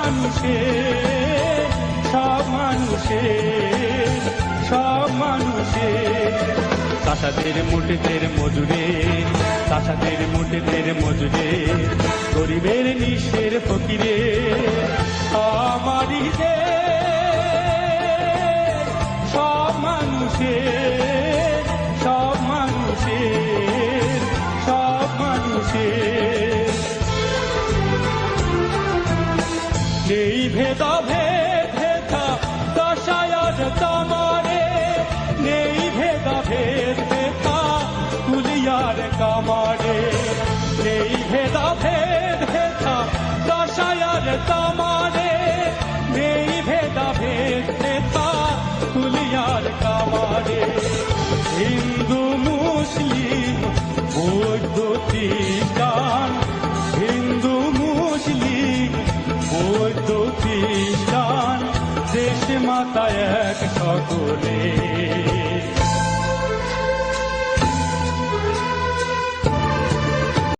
মানুষের সব মানুষের সব মানুষের চাষাদের মুঠেদের মজুরে চাষাদের মুঠেদের মজুরে, গরিবের নিঃের ফকিরে আমারই সব মানুষের নেই ভেদা ভেদ ভেদা দশায়র তোমারে নেই ভেদা ভেদ ভেদা কুলিয়ার কামারে। নেই ভেদা ভেদ ভেদা দশায়র তোমারে নেই ভেদা ভেদ ভেদা কুলিয়ার কামারে। হিন্দু, মুসলিম বৌদ্ধ খ্রিস্টান বৌদ্ধ খ্রিস্টান দেশ মাতা এক সকলে।